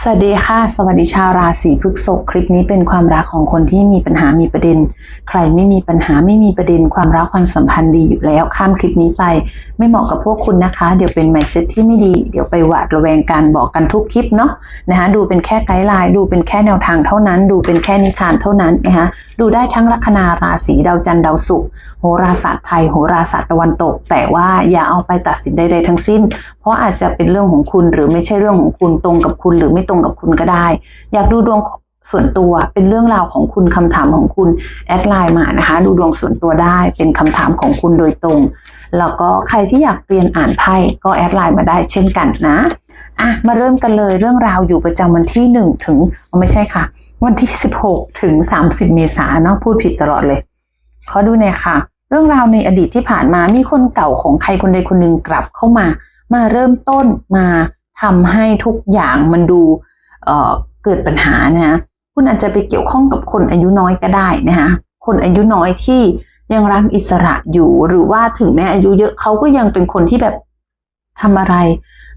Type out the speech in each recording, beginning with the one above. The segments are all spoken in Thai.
สวัสดีค่ะ สวัสดีชาวราศีพฤษภคลิปนี้เป็นความรักของคนที่มีปัญหามีประเด็น ใครไม่มีปัญหาไม่มีประเด็น ความรักความสัมพันธ์ดีอยู่แล้วข้ามคลิปนี้ไป ไม่เหมาะกับพวกคุณนะคะ เดี๋ยวเป็นไมเซ็ตที่ไม่ดี เดี๋ยวไปหวาดระแวงการบอกกันทุกคลิปเนาะนะคะดูเป็นแค่ไกด์ไลน์ดูเป็นแค่แนวทางเท่านั้น ดูเป็นแค่นิทานเท่านั้นนะคะดูได้ทั้งลัคนาราศีดาวจันทร์ดาวศุกร์โหราศาสตร์ไทยโหราศาสตร์ตะวันตก แต่ว่าอย่าเอาไปตัดสินใดๆทั้งสิ้น เพราะอาจจะเป็นเรื่องของคุณหรือไม่ใช่เรื่องของคุณตรงกับคุณหรือไม่ตรงกับคุณก็ได้ อยากดูดวงส่วนตัวเป็นเรื่องราวของคุณคำถามของคุณแอดไลน์มานะคะ ดูดวงส่วนตัวได้เป็นคำถามของคุณโดยตรง แล้วก็ใครที่อยากเรียนอ่านไพ่ก็แอดไลน์มาได้เช่นกันนะอะมาเริ่มกันเลยเรื่องราวอยู่ประจำวันที่ 1 ถึงอ๋อไม่ใช่ค่ะ วันที่ 16 ถึง 30 เมษายนเนาะพูดผิดตลอดเลยขอดูหน่อยค่ะ เรื่องราวในอดีตที่ผ่านมามีคนเก่าของใครคนใดคนหนึ่งกลับเข้ามา มาเริ่มต้นมา ทำให้ทุกอย่างมันดูเเกิดปัญหานะฮะคุณอาจจะไปเกี่ยวข้องกับคนอายุน้อยก็ได้นะคะคนอายุน้อยที่ยังรักอิสระอยู่หรือว่าถึงแม้อายุเยอะเขาก็ยังเป็นคนที่แบบทำอะไร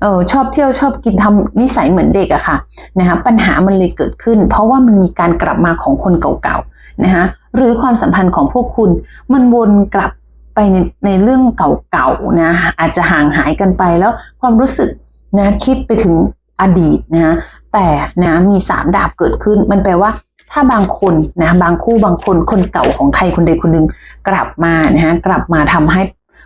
เออชอบเที่ยวชอบกินทำนิสัยเหมือนเด็กอะค่ะนะคะปัญหามันเลยเกิดขึ้น เพราะว่ามันมีการกลับมาของคนเก่าๆนะคะหรือความสัมพันธ์ของพวกคุณ มันวนกลับไปในในเรื่องเก่าๆนะอาจจะห่างหายกันไปแล้วความรู้สึก นะคิดไปถึงอดีตนะแต่นะมีสามดาบเกิดขึ้น มันแปลว่า ถ้าบางคนนะบางคู่บางคนคนเก่าของใครคนใดคนหนึ่งกลับมานะฮะกลับมาทำให้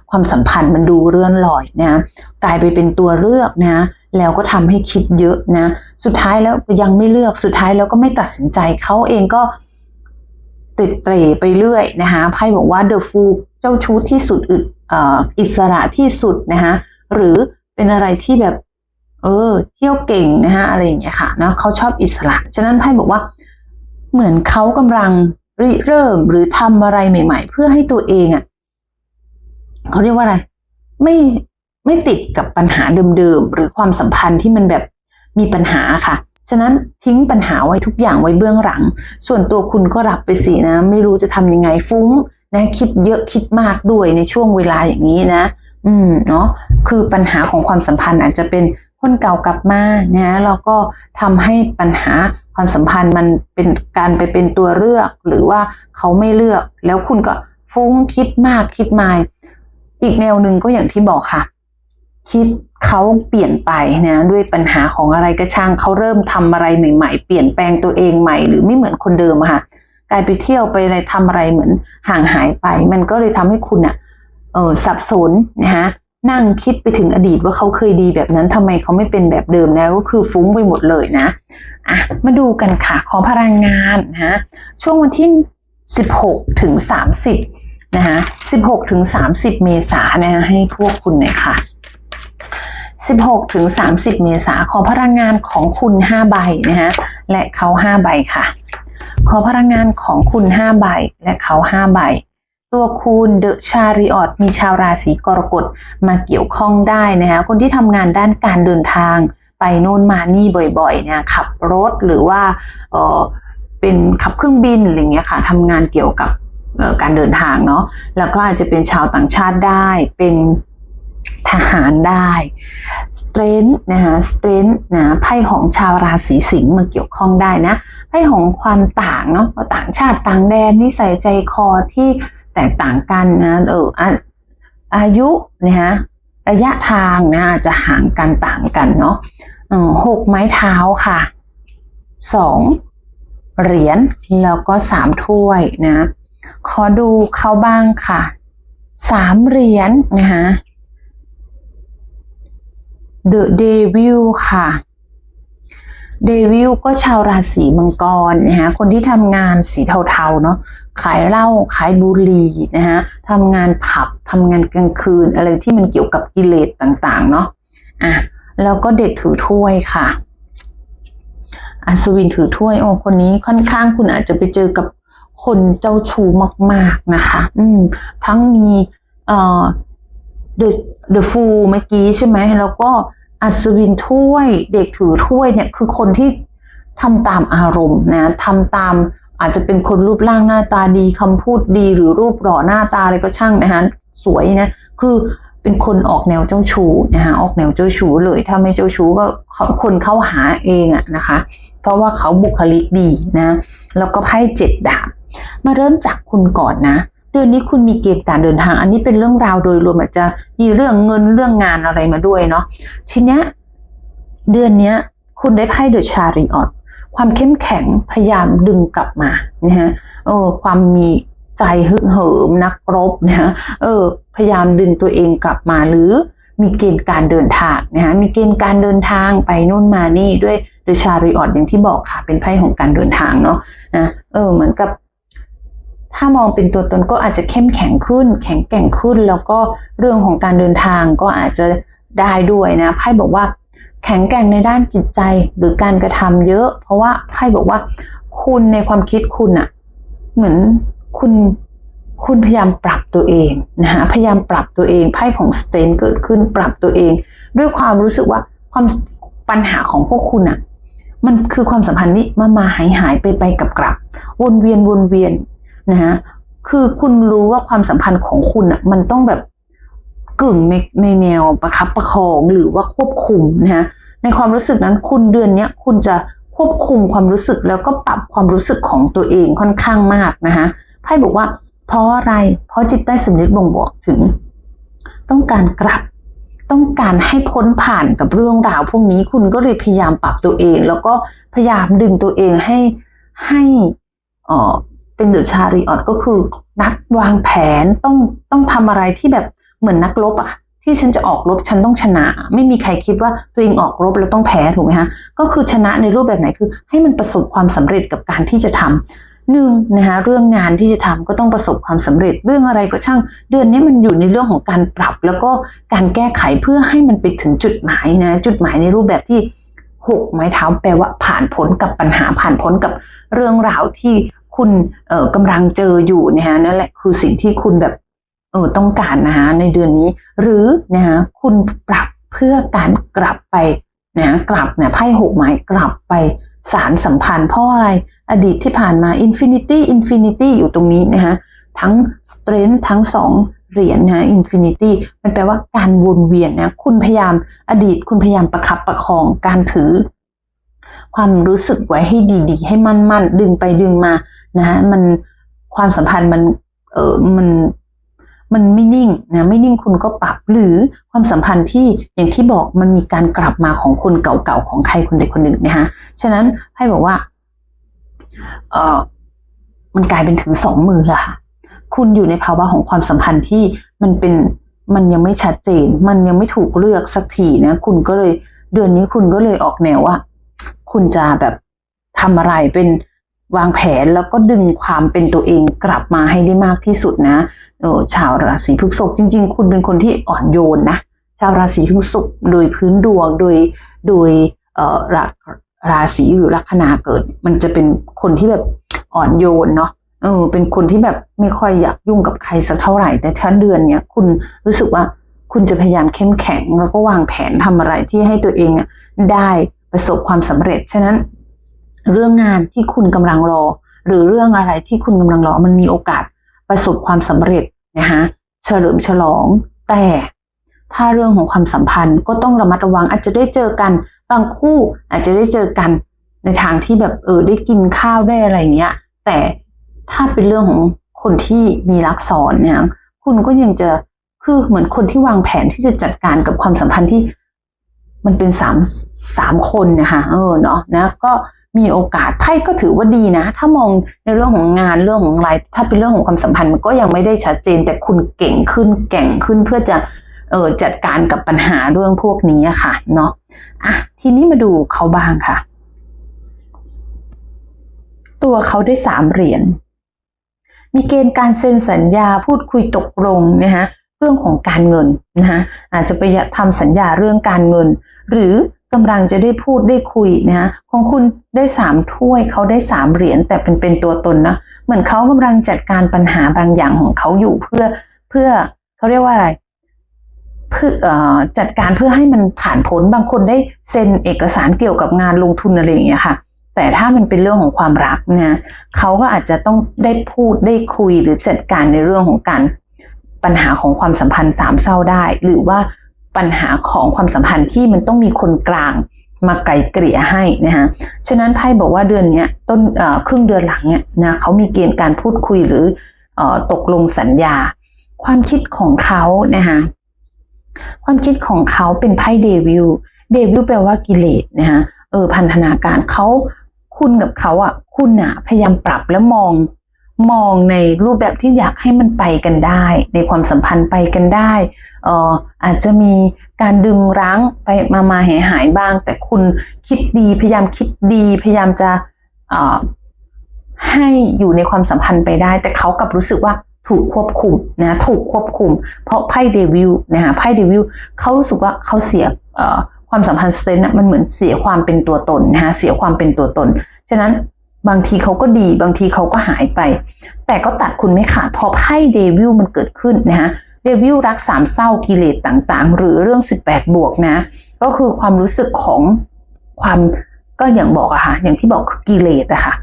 ความสัมพันธ์มันดูเลื่อนลอยนะกลายไปเป็นตัวเลือกนะแล้วก็ทำให้คิดเยอะนะสุดท้ายแล้วยังไม่เลือกสุดท้ายแล้วก็ไม่ตัดสินใจเขาเองก็ติดเตรไปเรื่อยนะคะไพ่บอกว่า The Fool เจ้าชู้ที่สุดอึดอ,อิสระที่สุดนะคะหรือเป็นอะไรที่แบบ เออ เที่ยวเก่งนะคะอะไรอย่างเงี้ยค่ะนะเขาชอบอิสระ ฉะนั้นไพ่บอกว่า เหมือนเขากำลังริเริ่มหรือทำอะไรใหม่ ๆ เพื่อให้ตัวเองอะ่ะเขาเรียกว่าอะไร ไม่ไม่ติดกับปัญหาเดิมๆหรือความสัมพันธ์ที่มันแบบมีปัญหาค่ะฉะนั้นทิ้งปัญหาไว้ทุกอย่างไว้เบื้องหลัง ส่วนตัวคุณก็รับไปสินะ ไม่รู้จะทำยังไงฟุ้งนะคิดเยอะคิดมากด้วยในช่วงเวลาอย่างนี้นะ อืมเนาะคือปัญหาของความสัมพันธ์อาจจะเป็น คนเก่ากลับมานะแล้วก็ทำให้ปัญหาความสัมพันธ์มันเป็นการไปเป็นตัวเลือก หรือว่าเขาไม่เลือกแล้วคุณก็ฟุ้งคิดมากคิดมาย อีกแนวหนึ่งก็อย่างที่บอกค่ะ คิดเขาเปลี่ยนไปนะด้วยปัญหาของอะไรก็ช่างเขาเริ่มทำอะไรใหม่ ๆ เปลี่ยนแปลงตัวเองใหม่ หรือไม่เหมือนคนเดิมค่ะกลายไปเที่ยวไปอะไรทำอะไรเหมือนห่างหายไป มันก็เลยทำให้คุณอะเออสับสนนะคะ นั่งคิดไปถึงอดีตว่าเขาเคยดีแบบนั้นทำไมเขาไม่เป็นแบบเดิมแล้วก็คือฟุ้งไปหมดเลยนะอะมาดูกันค่ะขอพลังงานนะช่วงวันที่ 16 ถึง 30 นะคะ16 ถึง 30 เมษานะะให้พวกคุณหน่อยค่ะ 16 ถึง 30 เมษาขอพลังงานของคุณ5ใบนะคะและเขา5ใบค่ะ ขอพลังงานของคุณ5ใบและเขา5ใบ ตัวคุณเดอะชาริออตมีชาวราศีกรกฎมาเกี่ยวข้องได้นะคะคนที่ทำงานด้านการเดินทางไปโน่นมานี่บ่อยๆเนี่ยขับรถหรือว่าเออเป็นขับเครื่องบินอะไรเงี้ยค่ะทำงานเกี่ยวกับการเดินทางเนาะแล้วก็อาจจะเป็นชาวต่างชาติได้เป็นทหารได้สเตรนท์นะคะสเตรนท์นะไพ่ของชาวราศีสิงห์มาเกี่ยวข้องได้นะไพ่ของความต่างเนาะต่างชาติต่างแดนนิสัยใจคอที่ แตกต่างกันนะเอออาอายุนะคะระยะทางนะอาจจะห่างกันต่างกันเนาะหกไม้เท้าค่ะสองเหรียญแล้วก็สามถ้วยนะขอดูเขาบ้างค่ะสามเหรียญนะคะ The Devil ค่ะ เดวิลก็ชาวราศีมังกรนะคะคนที่ทำงานสีเทาๆเนาะขายเหล้าขายบุหรี่นะคะทำงานผับทำงานกลางคืน อะไรที่มันเกี่ยวกับกิเลสต่างๆเนาะอะแล้วก็เด็กถือถ้วยค่ะอัศวินถือถ้วยโอ้คนนี้ค่อนข้างคุณอาจจะไปเจอกับคนเจ้าชู้มาก ๆนะคะ อืมทั้งมีเอ่อ The The Fool เมื่อกี้ใช่ไหมแล้วก็ อัศวินถ้วยเด็กถือถ้วยเนี่ยคือคนที่ทำตามอารมณ์นะทำตามอาจจะเป็นคนรูปร่างหน้าตาดีคำพูดดีหรือรูปหล่อหน้าตาอะไรก็ช่างนะคะสวยนะคือเป็นคนออกแนวเจ้าชู้นะคะออกแนวเจ้าชู้เลยถ้าไม่เจ้าชู้ก็คนเข้าหาเองอะนะคะ เพราะว่าเขาบุคลิกดีนะแล้วก็ไพ่เจ็ดดาบมาเริ่มจากคุณก่อนนะ เดือนนี้คุณมีเกณฑ์การเดินทาง อันนี้เป็นเรื่องราวโดยรวมอาจจะมีเรื่องเงินเรื่องงานอะไรมาด้วยเนาะทีเนี้ยเดือนเนี้ยคุณได้ไพ่เดอะชาริออตความเข้มแข็งพยายามดึงกลับมานะฮะเออความมีใจฮึกเหิมนักรบนะฮะเออพยายามดึงตัวเองกลับมาหรือมีเกณฑ์การเดินทางนะฮะมีเกณฑ์การเดินทางไปนู่นมานี่ด้วยเดอะชาริออตอย่างที่บอกค่ะเป็นไพ่ของการเดินทางเนาะนะเออเหมือนกับ ถ้ามองเป็นตัวตนก็อาจจะเข้มแข็งขึ้น แข็งแกร่งขึ้น แล้วก็เรื่องของการเดินทางก็อาจจะได้ด้วยนะไพ่บอกว่า แข็งแกร่งในด้านจิตใจหรือการกระทำเยอะ เพราะว่าไพ่บอกว่า คุณในความคิดคุณอะเหมือนคุณคุณพยายามปรับตัวเองนะคะพยายามปรับตัวเองไพ่ของสเตนเกิดขึ้นปรับตัวเอง ด้วยความรู้สึกว่าความปัญหาของพวกคุณอะมันคือความสัมพันธ์นี้มามาหายหายไปไปกับกลับ วนเวียนวนเวียน นะฮะคือคุณรู้ว่าความสัมพันธ์ของคุณอะมันต้องแบบกึ่งในในแนวประคับประคองหรือว่าควบคุมนะฮะในความรู้สึกนั้นคุณเดือนเนี้ยคุณจะควบคุมความรู้สึกแล้วก็ปรับความรู้สึกของตัวเองค่อนข้างมากนะคะไพ่บอกว่า เพราะอะไร เพราะจิตใต้สำนึกบ่งบอกถึง ต้องการกลับ ต้องการให้พ้นผ่านกับเรื่องราวพวกนี้คุณก็เลยพยายามปรับตัวเอง แล้วก็พยายามดึงตัวเองให้ให้เออ เป็นเดอะชาริออตก็คือ นักวางแผนต้องต้องทำอะไรที่แบบเหมือนนักรบอะที่ฉันจะออกรบฉันต้องชนะ ไม่มีใครคิดว่าตัวเองออกรบแล้วต้องแพ้ถูกไหมคะก็คือชนะในรูปแบบไหนคือ ให้มันประสบความสำเร็จกับการที่จะทำหนึ่งนะคะเรื่องงานที่จะทำก็ต้องประสบความสำเร็จ เรื่องอะไรก็ช่าง เดือนนี้มันอยู่ในเรื่องของการปรับ แล้วก็การแก้ไขเพื่อให้มันไปถึงจุดหมายนะจุดหมายในรูปแบบที่หกไม้เท้าแปลว่าผ่านพ้นกับปัญหาผ่านพ้นกับเรื่องราวที่ คุณเอ่อกำลังเจออยู่นะคะนั่นแหละคือสิ่งที่คุณแบบเออต้องการนะคะในเดือนนี้ หรือนะคะคุณปรับเพื่อการกลับไปนะกลับเนี่ยไพ่หกไม้กลับไปสารสัมพันธ์เพราะอะไรอดีตที่ผ่านมา Infinity Infinity อยู่ตรงนี้นะคะทั้ง Strength ทั้งสองเหรียญนะ Infinity มันแปลว่าการวนเวียนนะคุณพยายามอดีตคุณพยายามประคับประคองการถือ ความรู้สึกไว้ให้ดีๆ ให้มั่นๆ ดึงไปดึงมานะฮะมันความสัมพันธ์มันเออมันมันไม่นิ่งนะไม่นิ่งคุณก็ปรับ หรือความสัมพันธ์ที่อย่างที่บอกมันมีการกลับมาของคนเก่าๆของใครคนใดคนหนึ่งนะคะฉะนั้นให้บอกว่าเออมันกลายเป็นถือสองมืออะค่ะ คุณอยู่ในภาวะของความสัมพันธ์ที่มันเป็นมันยังไม่ชัดเจน มันยังไม่ถูกเลือกสักทีนะ คุณก็เลยเดือนนี้คุณก็เลยออกแนวว่า คุณจะแบบทำอะไรเป็นวางแผนแล้วก็ดึงความเป็นตัวเองกลับมาให้ได้มากที่สุดนะเออชาวราศีพฤษภจริง ๆ คุณเป็นคนที่อ่อนโยนนะ ชาวราศีพฤษภโดยพื้นดวงโดยโดยเอ่อราราศีหรือลัคนาเกิด มันจะเป็นคนที่แบบอ่อนโยนเนาะเออเป็นคนที่แบบไม่ค่อยอยากยุ่งกับใครสักเท่าไหร่ แต่ถ้าเดือนเนี้ยคุณรู้สึกว่าคุณจะพยายามเข้มแข็งแล้วก็วางแผนทำอะไรที่ให้ตัวเองได้ ประสบความสำเร็จ ฉะนั้นเรื่องงานที่คุณกำลังรอ หรือเรื่องอะไรที่คุณกำลังรอมันมีโอกาสประสบความสำเร็จนะคะเฉลิมฉลอง แต่ถ้าเรื่องของความสัมพันธ์ก็ต้องระมัดระวังอาจจะได้เจอกัน บางคู่อาจจะได้เจอกันในทางที่แบบเออได้กินข้าวได้อะไรเงี้ย แต่ถ้าเป็นเรื่องของคนที่มีรักซอนเนี่ยคุณก็ยังจะคือเหมือนคนที่วางแผนที่จะจัดการกับความสัมพันธ์ที่มันเป็นสาม สามคนนะคะเออเนาะนะก็มีโอกาสไพ่ก็ถือว่าดีนะ ถ้ามองในเรื่องของงานเรื่องของอะไร ถ้าเป็นเรื่องของความสัมพันธ์มันก็ยังไม่ได้ชัดเจน แต่คุณเก่งขึ้นแก่งขึ้นเพื่อจะเออจัดการกับปัญหาเรื่องพวกนี้ค่ะ เนาะอะทีนี้มาดูเขาบ้างค่ะ ตัวเขาได้สามเหรียญมีเกณฑ์การเซ็นสัญญาพูดคุยตกลงนะคะเรื่องของการเงินนะคะอาจจะไปทำสัญญาเรื่องการเงิน หรือ กำลังจะได้พูดได้คุยนะคะของคุณได้สามถ้วยเขาได้สามเหรียญแต่เป็นเป็นตัวตนนะเหมือนเขากำลังจัดการปัญหาบางอย่างของเขาอยู่เพื่อเพื่อเขาเรียกว่าอะไรเพื่ออ่อจัดการเพื่อให้มันผ่านพ้นบางคนได้เซ็นเอกสารเกี่ยวกับงานลงทุนอะไรอย่างเงี้ยค่ะ แต่ถ้ามันเป็นเรื่องของความรักเนี่ยเขาก็อาจจะต้องได้พูดได้คุยหรือจัดการในเรื่องของการปัญหาของความสัมพันธ์สามเศร้าได้ หรือว่า ปัญหาของความสัมพันธ์ที่มันต้องมีคนกลางมาไกลเกลี่ยให้นะคะฉะนั้นไพ่บอกว่าเดือนนี้ต้นครึ่งเดือนหลังเนี่ยนะเขามีเกณฑ์การพูดคุยหรืออตกลงสัญญา ความคิดของเขานะคะความคิดของเขาเป็นไพ่เดวิลเดวิลแปลว่ากิเลสนะคะเออพันธนาการเขาคุณกับเขาอะคุณอะพยายามปรับแล้วมอง มองในรูปแบบที่อยากให้มันไปกันได้ ในความสัมพันธ์ไปกันได้เอ่ออาจจะมีการดึงรั้งไปมามาหายหายบ้าง แต่คุณคิดดีพยายามคิดดีพยายามจะเอ่อให้อยู่ในความสัมพันธ์ไปได้ แต่เขากลับรู้สึกว่าถูกควบคุมนะถูกควบคุม เพราะไพ่เดวิลนะคะไพ่เดวิลเขารู้สึกว่าเขาเสียเอ่อความสัมพันธ์สเตนมันเหมือนเสียความเป็นตัวตนนะคะเสียความเป็นตัวตนฉะนั้น บางทีเขาก็ดี บางทีเขาก็หายไป แต่ก็ตัดคุณไม่ขาดพราะไพ่เดวิลมันเกิดขึ้นนะฮะเดวิลรักสามเศร้ากิเลสต่างๆ หรือเรื่อง 18 บวกนะ ก็คือความรู้สึกของความก็อย่างบอกอะค่ะ อย่างที่บอกคือกิเลสอะค่ะ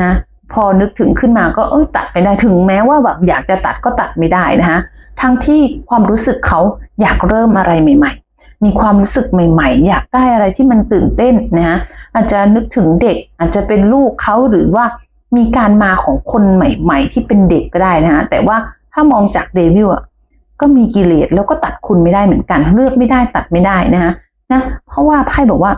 นะพอนึกถึงขึ้นมาก็เอ้ยตัดไม่ได้ถึงแม้ว่าแบบอยากจะตัดก็ตัดไม่ได้นะคะทั้งที่ความรู้สึกเขาอยากเริ่มอะไรใหม่ ๆ มีความรู้สึกใหม่ ๆ อยากได้อะไรที่มันตื่นเต้นนะฮะอาจจะนึกถึงเด็กอาจจะเป็นลูกเขาหรือว่ามีการมาของคนใหม่ ๆ ที่เป็นเด็กก็ได้นะฮะแต่ว่าถ้ามองจากเดวิลอะก็มีกิเลสแล้วก็ตัดคุณไม่ได้เหมือนกัน เลือกไม่ได้ตัดไม่ได้นะฮะนะเพราะว่าไพ่บอกว่า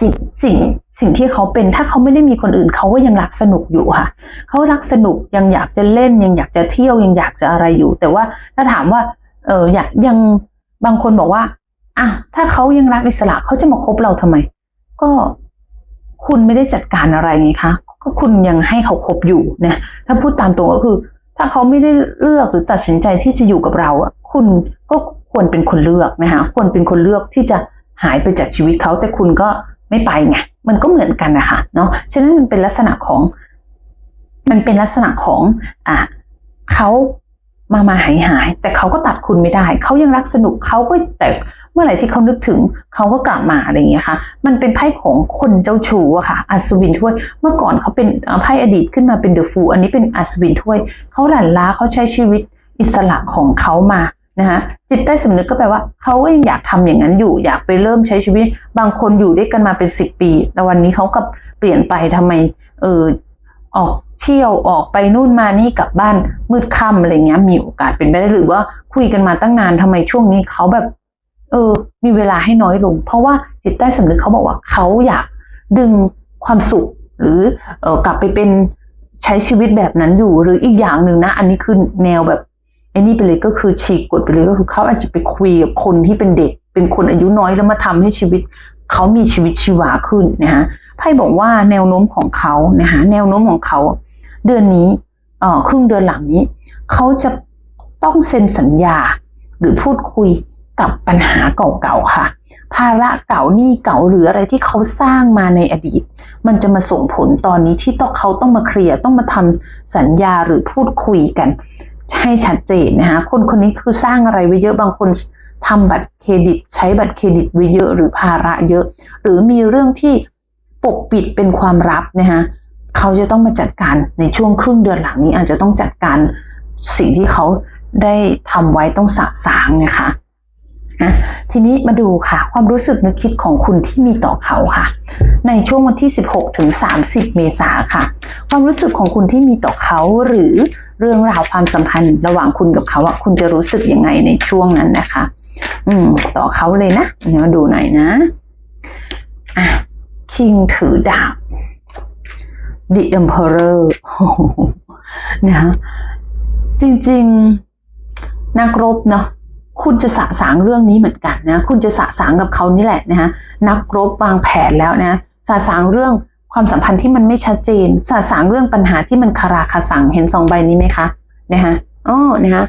สิ่งสิ่งสิ่งที่เขาเป็นถ้าเขาไม่ได้มีคนอื่นเขาก็ยังรักสนุกอยู่ค่ะ เขารักสนุกยังอยากจะเล่นยังอยากจะเที่ยวยังอยากจะอะไรอยู่ แต่ว่าถ้าถามว่าเอออยากยังบางคนบอกว่า อะถ้าเขายังรักอิสระเขาจะมาคบเราทำไม ก็คุณไม่ได้จัดการอะไรไงคะก็คุณยังให้เขาคบอยู่นะถ้าพูดตามตรงก็คือ ถ้าเขาไม่ได้เลือกหรือตัดสินใจที่จะอยู่กับเราอะคุณก็ควรเป็นคนเลือกนะคะควรเป็นคนเลือกที่จะหายไปจากชีวิตเขาแต่คุณก็ไม่ไปไงมันก็เหมือนกันนะคะเนาะฉะนั้นมันเป็นลักษณะของ มันเป็นลักษณะของอะเขามามาหายหาย แต่เขาก็ตัดคุณไม่ได้ เขายังรักสนุกเขาก็แต่ เมื่อไหร่ที่เขานึกถึงเขาก็กลับมาอะไรอย่างเงี้ยค่ะ มันเป็นไพ่ของคนเจ้าชู้อะค่ะ อัศวินถ้วย เมื่อก่อนเขาเป็นไพ่อดีตขึ้นมาเป็นเดอะฟูอันนี้เป็นอัศวินถ้วย เขาหลั่นล้าเขาใช้ชีวิตอิสระของเขามานะคะจิตใต้สำนึกก็แปลว่าเขาก็ยังอยากทำอย่างนั้นอยู่ อยากไปเริ่มใช้ชีวิต บางคนอยู่ด้วยกันมาเป็นสิบปี แต่วันนี้เขากับเปลี่ยนไปทำไม เออออกเที่ยวออกไปนู่นมานี่กลับบ้านมืดค่ำอะไรเงี้ยมีโอกาสเป็นไปได้หรือว่าคุยกันมาตั้งนานทำไมช่วงนี้เขาแบบ เออ มีเวลาให้น้อยลง เพราะว่าจิตใต้สำนึกเขาบอกว่าเขาอยากดึงความสุข หรือเออกลับไปเป็นใช้ชีวิตแบบนั้นอยู่ หรืออีกอย่างหนึ่งนะ อันนี้คือแนวแบบไอ้นี่ไปเลยก็คือฉีกกฎไปเลยก็คือเขาอาจจะไปคุยกับคนที่เป็นเด็ก เป็นคนอายุน้อยแล้วมาทำให้ชีวิตเขามีชีวิตชีวาขึ้นนะฮะไพ่บอกว่าแนวโน้มของเขานะคะแนวโน้มของเขา เดือนนี้เอ่อครึ่งเดือนหลังนี้ เขาจะต้องเซ็นสัญญา หรือพูดคุย กับปัญหาเก่าๆค่ะ ภาระเก่าหนี้เก่าหรืออะไรที่เขาสร้างมาในอดีต มันจะมาส่งผลตอนนี้ที่ต้องเขาต้องมาเคลียร์ต้องมาทำสัญญาหรือพูดคุยกันให้ชัดเจนนะคะคนคนนี้คือสร้างอะไรไว้เยอะบางคนทำบัตรเครดิต ใช้บัตรเครดิตไว้เยอะหรือภาระเยอะ หรือมีเรื่องที่ปกปิดเป็นความลับนะคะเขาจะต้องมาจัดการในช่วงครึ่งเดือนหลังนี้อาจจะต้องจัดการสิ่งที่เขาได้ทำไว้ต้องสะสางนะคะ นะทีนี้มาดูค่ะ ความรู้สึกนึกคิดของคุณที่มีต่อเขาค่ะ ในช่วงวันที่ 16ถึง30 เมษาค่ะ ความรู้สึกของคุณที่มีต่อเขาหรือเรื่องราวความสัมพันธ์ระหว่างคุณกับเขาอะคุณจะรู้สึกยังไงในช่วงนั้นนะคะ อืม ต่อเขาเลยนะเดี๋ยวมาดูหน่อยนะอะคิงถือดาบ The Emperor นะคะจริง ๆ นักรบเนาะ คุณจะสะสางเรื่องนี้เหมือนกันนะคุณจะสะสางกับเขานี่แหละนะคะนักรบวางแผนแล้วนะสะสางเรื่องความสัมพันธ์ที่มันไม่ชัดเจน สะสางเรื่องปัญหาที่มันคาราคาสังเห็นสองใบนี้ไหมคะนะคะอ๋อนะคะ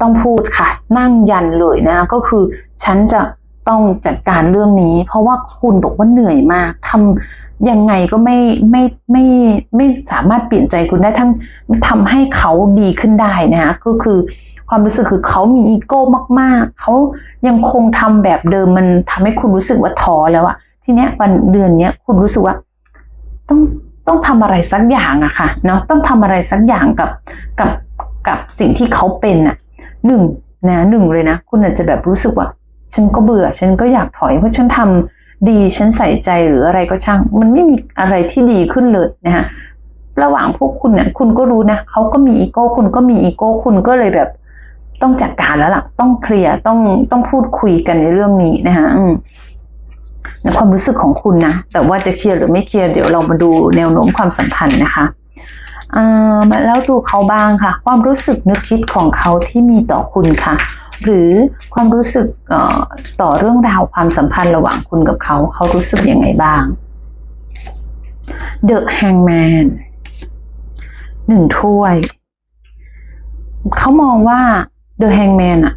ต้องพูดค่ะ นั่งยันเลยนะก็คือฉันจะ ต้องจัดการเรื่องนี้ เพราะว่าคุณบอกว่าเหนื่อยมากทำยังไงก็ไม่ไม่ไม่ไม่สามารถเปลี่ยนใจคุณได้ทั้งทำให้เขาดีขึ้นได้นะคะก็คือความรู้สึกคือเขามีอีโก้มาก ๆ เขายังคงทำแบบเดิมมันทำให้คุณรู้สึกว่าท้อแล้วอะทีเนี้ยวันเดือนเนี้ยคุณรู้สึกว่า ต้องต้องทำอะไรสักอย่างอะค่ะเนาะต้องทำอะไรสักอย่างกับกับกับสิ่งที่เขาเป็นน่ะหนึ่งนะหนึ่งเลยนะ คุณอาจจะแบบรู้สึกว่า ฉันก็เบื่อ ฉันก็อยากถอยเพราะฉันทำดีฉันใส่ใจหรืออะไรก็ช่าง มันไม่มีอะไรที่ดีขึ้นเลยนะฮะระหว่างพวกคุณเนี่ยคุณก็รู้นะเขาก็มีอีโก้คุณก็มีอีโก้คุณก็เลยแบบต้องจัดการแล้วล่ะ ต้องเคลียร์ต้องต้องพูดคุยกันในเรื่องนี้นะคะในความรู้สึกของคุณนะ แต่ว่าจะเคลียร์หรือไม่เคลียร์เดี๋ยวเรามาดูแนวโน้มความสัมพันธ์นะคะมาแล้วดูเขาบ้างค่ะ ความรู้สึกนึกคิดของเขาที่มีต่อคุณค่ะ หรือความรู้สึกต่อเรื่องราวความสัมพันธ์ระหว่างคุณกับเขา เขารู้สึกยังไงบ้าง The Hangman หนึ่งถ้วย เขามองว่า The Hangman อะ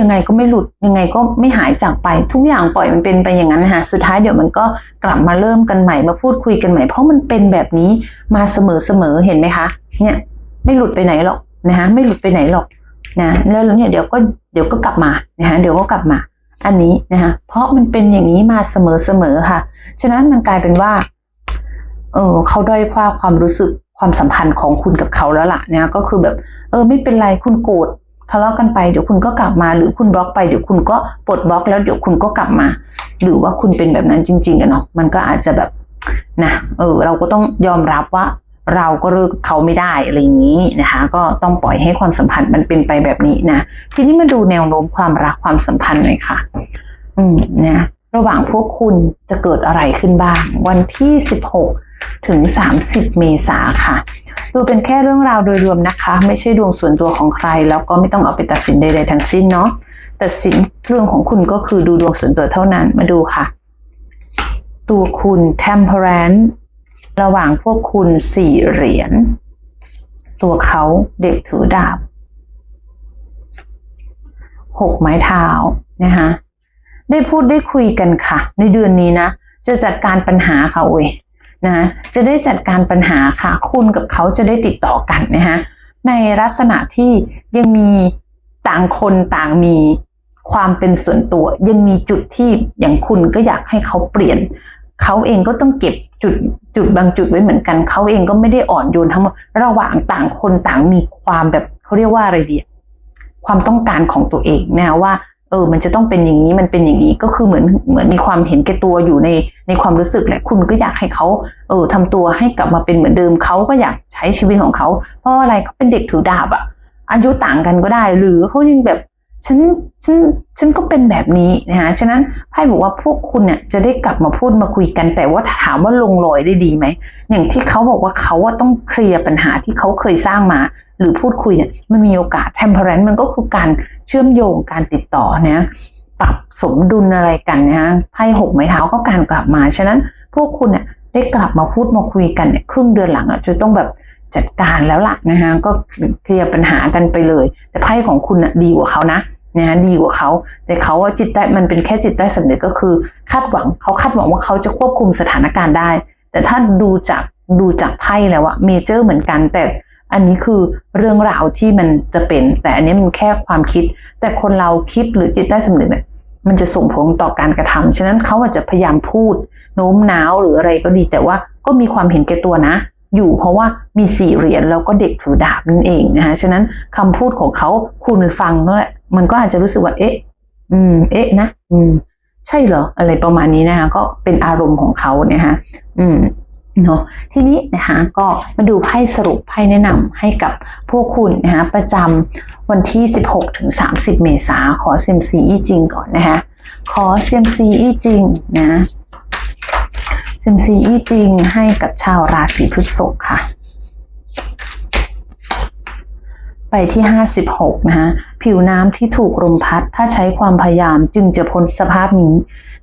ยังไงก็ไม่หลุดยังไงก็ไม่หายจากไปทุกอย่างปล่อยมันเป็นไปอย่างนั้นนะคะสุดท้ายเดี๋ยวมันก็กลับมาเริ่มกันใหม่มาพูดคุยกันใหม่ เพราะมันเป็นแบบนี้มาเสมอเสมอเห็นไหมคะ เนี่ย ไม่หลุดไปไหนหรอกนะคะไม่หลุดไปไหนหรอก นะแล้วเนี่ยเดี๋ยวก็เดี๋ยวก็กลับมานะคะเดี๋ยวก็กลับมา อันนี้นะคะเพราะมันเป็นอย่างนี้มาเสมอเสมอค่ะ ฉะนั้นมันกลายเป็นว่า เออเขาด้อยค่าความรู้สึกความสัมพันธ์ของคุณกับเขาแล้วล่ะนะก็คือแบบ เออ ไม่เป็นไรคุณโกรธทะเลาะกันไปเดี๋ยวคุณก็กลับมา หรือคุณบล็อกไปเดี๋ยวคุณก็ปลดบล็อกแล้วเดี๋ยวคุณก็กลับมา หรือว่าคุณเป็นแบบนั้นจริงๆกันเนาะมันก็อาจจะแบบนะเออ เราก็ต้องยอมรับว่า เราก็เลิกเขาไม่ได้อะไรอย่างนี้นะคะ ก็ต้องปล่อยให้ความสัมพันธ์มันเป็นไปแบบนี้นะทีนี้มาดูแนวโน้มความรักความสัมพันธ์หน่อยค่ะ อืมนะระหว่างพวกคุณจะเกิดอะไรขึ้นบ้าง วันที่ 16 ถึง 30 เมษาค่ะ ดูเป็นแค่เรื่องราวโดยรวมนะคะ ไม่ใช่ดวงส่วนตัวของใคร แล้วก็ไม่ต้องเอาไปตัดสินใดๆทั้งสิ้นเนาะตัดสินเรื่องของคุณก็คือดูดวงส่วนตัวเท่านั้นมาดูค่ะ ตัวคุณ temperance ระหว่างพวกคุณสี่เหรียญ ตัวเขาเด็กถือดาบหกไม้เท้านะคะได้พูดได้คุยกันค่ะ ในเดือนนี้นะ จะจัดการปัญหาค่ะโอ้ยนะะจะได้จัดการปัญหาค่ะ คุณกับเขาจะได้ติดต่อกันนะคะในลักษณะที่ยังมีต่างคนต่างมีความเป็นส่วนตัว ยังมีจุดที่อย่างคุณก็อยากให้เขาเปลี่ยน เขาเองก็ต้องเก็บจุดจุดบางจุดไว้เหมือนกัน เขาเองก็ไม่ได้อ่อนโยนทั้งหมดระหว่างต่างคนต่างมีความแบบเขาเรียกว่าอะไรดีความต้องการของตัวเองนะว่า เออ มันจะต้องเป็นอย่างนี้มันเป็นอย่างนี้ก็คือเหมือนเหมือนมีความเห็นแก่ตัวอยู่ในในความรู้สึกแหละคุณก็อยากให้เขาเออทำตัวให้กลับมาเป็นเหมือนเดิมเขาก็อยากใช้ชีวิตของเขา เพราะอะไรเขาเป็นเด็กถือดาบอะอายุต่างกันก็ได้ หรือเขายังแบบ ฉันฉันฉันก็เป็นแบบนี้นะฮะฉะนั้นไพ่บอกว่าพวกคุณเนี่ยจะได้กลับมาพูดมาคุยกัน แต่ว่าถามว่าลงรอยได้ดีไหมอย่างที่เขาบอกว่าเขาว่าต้องเคลียร์ปัญหาที่เขาเคยสร้างมา หรือพูดคุยเนี่ยมันมีโอกาส temperance มันก็คือการเชื่อมโยงการติดต่อเนี่ยปรับสมดุลอะไรกันนะฮะไพ่หกไม้เท้าก็การกลับมา ฉะนั้นพวกคุณเนี่ยได้กลับมาพูดมาคุยกันเนี่ยครึ่งเดือนหลังอะจะต้องแบบจัดการแล้วล่ะนะฮะก็เคลียร์ปัญหากันไปเลย แต่ไพ่ของคุณอะดีกว่าเขานะ นะฮะดีกว่าเขา แต่เขาว่าจิตใต้มันเป็นแค่จิตใต้สำนึกก็คือ คาดหวังเขาคาดหวังว่าเขาจะควบคุมสถานการณ์ได้ แต่ถ้าดูจากดูจากไพ่แล้วอะเมเจอร์เหมือนกัน แต่อันนี้คือเรื่องราวที่มันจะเป็น แต่อันนี้มันแค่ความคิด แต่คนเราคิดหรือจิตใต้สำนึกเนี่ยมันจะส่งผลต่อการกระทำฉะนั้นเขาอาจจะพยายามพูดโน้มน้าวหรืออะไรก็ดี แต่ว่าก็มีความเห็นแก่ตัวนะ อยู่เพราะว่ามีสี่เหรียญแล้วก็เด็กถือดาบนั่นเองนะคะฉะนั้นคำพูดของเขาคุณฟังก็มันก็อาจจะรู้สึกว่า เอ๊ะ อืม เอ๊ะ นะ อืม ใช่เหรอ อะไรประมาณนี้นะคะ ก็เป็นอารมณ์ของเขาเนี่ยฮะอืมเนาะทีนี้นะคะก็มาดูไพ่สรุปไพ่แนะนำให้กับพวกคุณนะคะประจำวันที่ 16 ถึง 30 เมษาขอเซียมซีอีจริงก่อนนะคะขอเซียมซีอีจริงนะ ซียมซีอีจริงให้กับชาวราศีพฤษภค่ะ ไปที่ 56 นะคะผิวน้ำที่ถูกลมพัด ถ้าใช้ความพยายามจึงจะพ้นสภาพนี้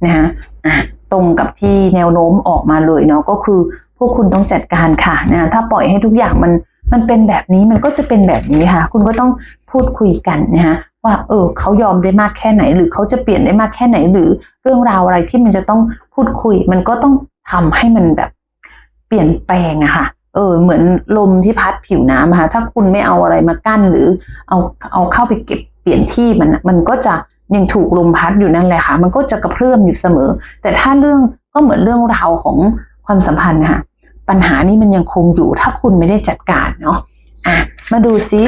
นะคะอะตรงกับที่แนวโน้มออกมาเลยเนาะก็คือพวกคุณต้องจัดการค่ะนะถ้าปล่อยให้ทุกอย่างมันมันเป็นแบบนี้มันก็จะเป็นแบบนี้ค่ะ คุณก็ต้องพูดคุยกันนะคะว่าเออเขายอมได้มากแค่ไหน หรือเขาจะเปลี่ยนได้มากแค่ไหนหรือเรื่องราวอะไรที่มันจะต้องพูดคุย มันก็ต้อง ทำให้มันแบบเปลี่ยนแปลงอะค่ะ เออ เหมือนลมที่พัดผิวน้ำอะค่ะ ถ้าคุณไม่เอาอะไรมากั้นหรือเอาเอาเข้าไปเก็บเปลี่ยนที่มันมันก็จะยังถูกลมพัดอยู่นั่นแหละค่ะ มันก็จะกระเพื่อมอยู่เสมอ แต่ถ้าเรื่องก็เหมือนเรื่องราวของความสัมพันธ์ค่ะ ปัญหานี้มันยังคงอยู่ถ้าคุณไม่ได้จัดการเนาะอะมาดูซิ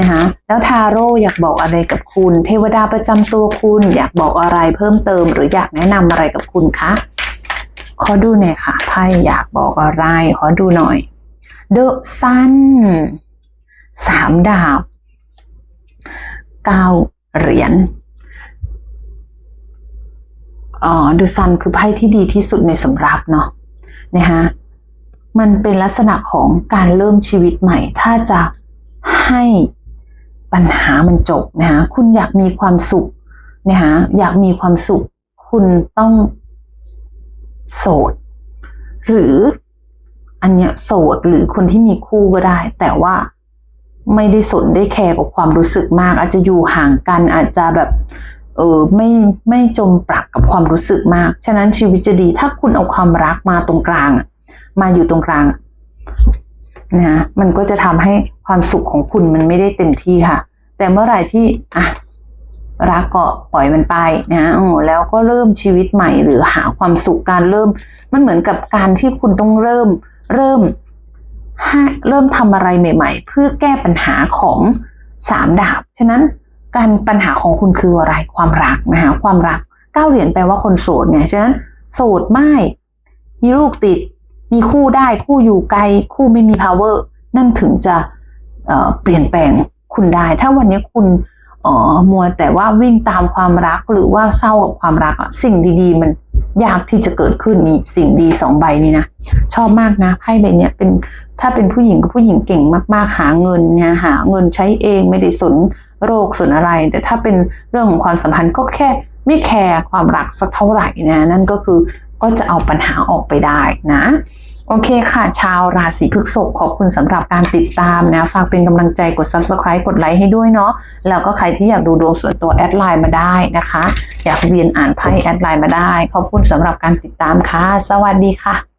นะคะแล้วทาโร่อยากบอกอะไรกับคุณ เทวดาประจำตัวคุณ อยากบอกอะไรเพิ่มเติม หรืออยากแนะนำอะไรกับคุณคะ ขอดูหน่อยค่ะไพ่อยากบอกอะไร ขอดูหน่อย The Sun สามดาบเก้าเหรียญอ๋อ The Sun คือไพ่ที่ดีที่สุดในสำรับเนาะนะคะมันเป็นลักษณะของการเริ่มชีวิตใหม่ ถ้าจะให้ปัญหามันจบนะคะคุณอยากมีความสุขนะคะอยากมีความสุข คุณต้อง โสด หรืออันเนี้ยโสดหรือคนที่มีคู่ก็ได้ แต่ว่าไม่ได้สนได้แคร์กับความรู้สึกมาก อาจจะอยู่ห่างกันอาจจะแบบเออไม่ไม่จมปลักกับความรู้สึกมาก ฉะนั้นชีวิตจะดีถ้าคุณเอาความรักมาตรงกลางมาอยู่ตรงกลางนะฮะมันก็จะทำให้ความสุขของคุณมันไม่ได้เต็มที่ค่ะ แต่เมื่อไหร่ที่อะ รักก็ปล่อยมันไปนะโอ้แล้วก็เริ่มชีวิตใหม่หรือหาความสุขการเริ่ม มันเหมือนกับการที่คุณต้องเริ่มเริ่มให้เริ่มทำอะไรใหม่ ๆ เพื่อแก้ปัญหาของสามดาบ ฉะนั้นการปัญหาของคุณคืออะไรความรักนะคะความรักเก้าเหรียญแปลว่าคนโสดไงฉะนั้นโสดไม่มีลูกติด มีคู่ได้คู่อยู่ไกล คู่ไม่มี power นั่นถึงจะเเปลี่ยนแปลงคุณได้ ถ้าวันนี้คุณ มัวแต่ว่าวิ่งตามความรักหรือว่าเศร้ากับความรักสิ่งดีๆ มันยากที่จะเกิดขึ้นนี่สิ่งดีสองใบนี้นะชอบมากนะไพ่ใบเนี้ยเป็นถ้าเป็นผู้หญิงก็ผู้หญิงเก่งมากๆ หาเงินเนี่ยหาเงินใช้เองไม่ได้สนโรคสนอะไร แต่ถ้าเป็นเรื่องของความสัมพันธ์ก็แค่ไม่แคร์ความรักสักเท่าไหร่นะนั่นก็คือก็จะเอาปัญหาออกไปได้นะ โอเคค่ะ ชาวราศีพฤษภขอบคุณสำหรับการติดตามนะ ฝากเป็นกำลังใจกด subscribe กดไลค์ให้ด้วยเนาะแล้วก็ใครที่อยากดูดวงส่วนตัวแอดไลน์มาได้นะคะ อยากเรียนอ่านไพ่แอดไลน์มาได้ ขอบคุณสำหรับการติดตามค่ะ สวัสดีค่ะ